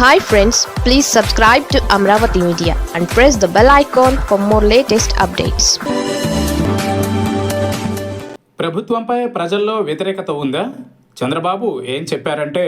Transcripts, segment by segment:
Hi friends please subscribe to Amaravati media and press the bell icon for more latest updates ప్రభుత్వంపై ప్రజల్లో వ్యతిరేకత ఉందా? చంద్రబాబు ఏం చెప్పారంటే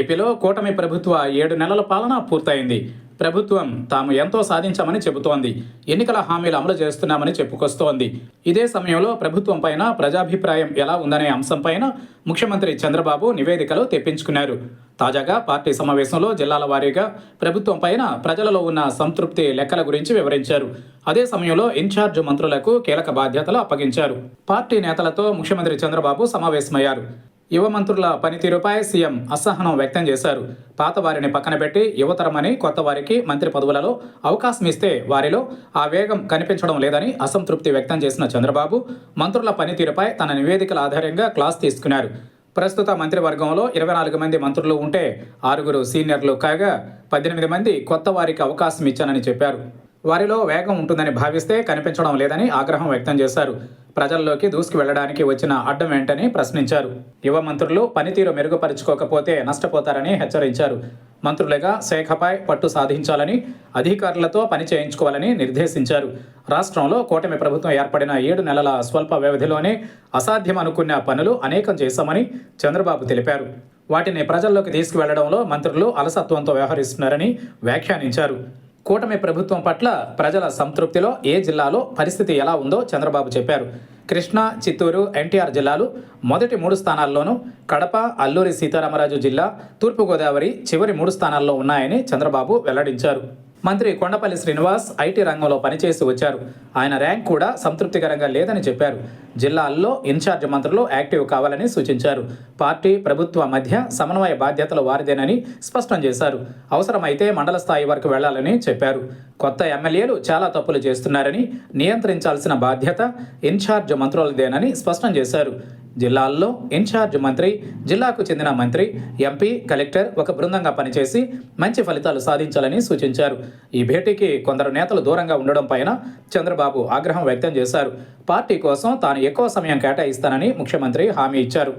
ఏపీలో కూటమి ప్రభుత్వ ఏడు నెలల పాలన పూర్తయింది. ప్రభుత్వం తాము ఎంతో సాధించామని చెబుతోంది. ఎన్నికల హామీలు అమలు చేస్తున్నామని చెప్పుకొస్తోంది. ఇదే సమయంలో ప్రభుత్వం పైన ప్రజాభిప్రాయం ఎలా ఉందనే అంశంపైన ముఖ్యమంత్రి చంద్రబాబు నివేదికలు తెప్పించుకున్నారు. తాజాగా పార్టీ సమావేశంలో జిల్లాల వారీగా ప్రభుత్వం పైన ప్రజలలో ఉన్న సంతృప్తి లెక్కల గురించి వివరించారు. అదే సమయంలో ఇన్ఛార్జ్ మంత్రులకు కీలక బాధ్యతలు అప్పగించారు. పార్టీ నేతలతో ముఖ్యమంత్రి చంద్రబాబు సమావేశమయ్యారు. యువ మంత్రుల పనితీరుపై సీఎం అసహనం వ్యక్తం చేశారు. పాత వారిని పక్కన పెట్టి యువతరమని కొత్త వారికి మంత్రి పదవులలో అవకాశం ఇస్తే వారిలో ఆ వేగం కనిపించడం లేదని అసంతృప్తి వ్యక్తం చేసిన చంద్రబాబు మంత్రుల పనితీరుపై తన నివేదికల ఆధారంగా క్లాస్ తీసుకున్నారు. ప్రస్తుత మంత్రివర్గంలో ఇరవై నాలుగు మంది మంత్రులు ఉంటే ఆరుగురు సీనియర్లు కాగా పద్దెనిమిది మంది కొత్త వారికి అవకాశం ఇచ్చానని చెప్పారు. వారిలో వేగం ఉంటుందని భావిస్తే కనిపించడం లేదని ఆగ్రహం వ్యక్తం చేశారు. ప్రజల్లోకి దూసుకు వెళ్ళడానికి వచ్చిన అడ్డం ఏంటని ప్రశ్నించారు. యువ మంత్రులు పనితీరు మెరుగుపరుచుకోకపోతే నష్టపోతారని హెచ్చరించారు. మంత్రులుగా శాఖపై పట్టు సాధించాలని అధికారులతో పని చేయించుకోవాలని నిర్దేశించారు. రాష్ట్రంలో కూటమి ప్రభుత్వం ఏర్పడిన ఏడు నెలల స్వల్ప వ్యవధిలోనే అసాధ్యం అనుకున్న పనులు అనేకం చేశామని చంద్రబాబు తెలిపారు. వాటిని ప్రజల్లోకి తీసుకువెళ్ళడంలో మంత్రులు అలసత్వంతో వ్యవహరిస్తున్నారని వ్యాఖ్యానించారు. కూటమి ప్రభుత్వం పట్ల ప్రజల సంతృప్తిలో ఏ జిల్లాలో పరిస్థితి ఎలా ఉందో చంద్రబాబు చెప్పారు. కృష్ణా చిత్తూరు ఎన్టీఆర్ జిల్లాలు మొదటి మూడు స్థానాల్లోనూ కడప అల్లూరి సీతారామరాజు జిల్లా తూర్పుగోదావరి చివరి మూడు స్థానాల్లో ఉన్నాయని చంద్రబాబు వెల్లడించారు. మంత్రి కొండపల్లి శ్రీనివాస్ ఐటీ రంగంలో పనిచేసి వచ్చారు. ఆయన ర్యాంక్ కూడా సంతృప్తికరంగా లేదని చెప్పారు. జిల్లాల్లో ఇన్ఛార్జ్ మంత్రులు యాక్టివ్ కావాలని సూచించారు. పార్టీ ప్రభుత్వ మధ్య సమన్వయ బాధ్యతలు వారిదేనని స్పష్టం చేశారు. అవసరమైతే మండల స్థాయి వరకు వెళ్ళాలని చెప్పారు. కొత్త ఎమ్మెల్యేలు చాలా తప్పులు చేస్తున్నారని నియంత్రించాల్సిన బాధ్యత ఇన్ఛార్జ్ మంత్రులదేనని స్పష్టం చేశారు. జిల్లాల్లో ఇన్ఛార్జ్ మంత్రి జిల్లాకు చెందిన మంత్రి ఎంపీ కలెక్టర్ ఒక బృందంగా పనిచేసి మంచి ఫలితాలు సాధించాలని సూచించారు. ఈ భేటీకి కొందరు నేతలు దూరంగా ఉండడం పైన చంద్రబాబు ఆగ్రహం వ్యక్తం చేశారు. పార్టీ కోసం తాను ఎక్కువ సమయం కేటాయిస్తానని ముఖ్యమంత్రి హామీ ఇచ్చారు.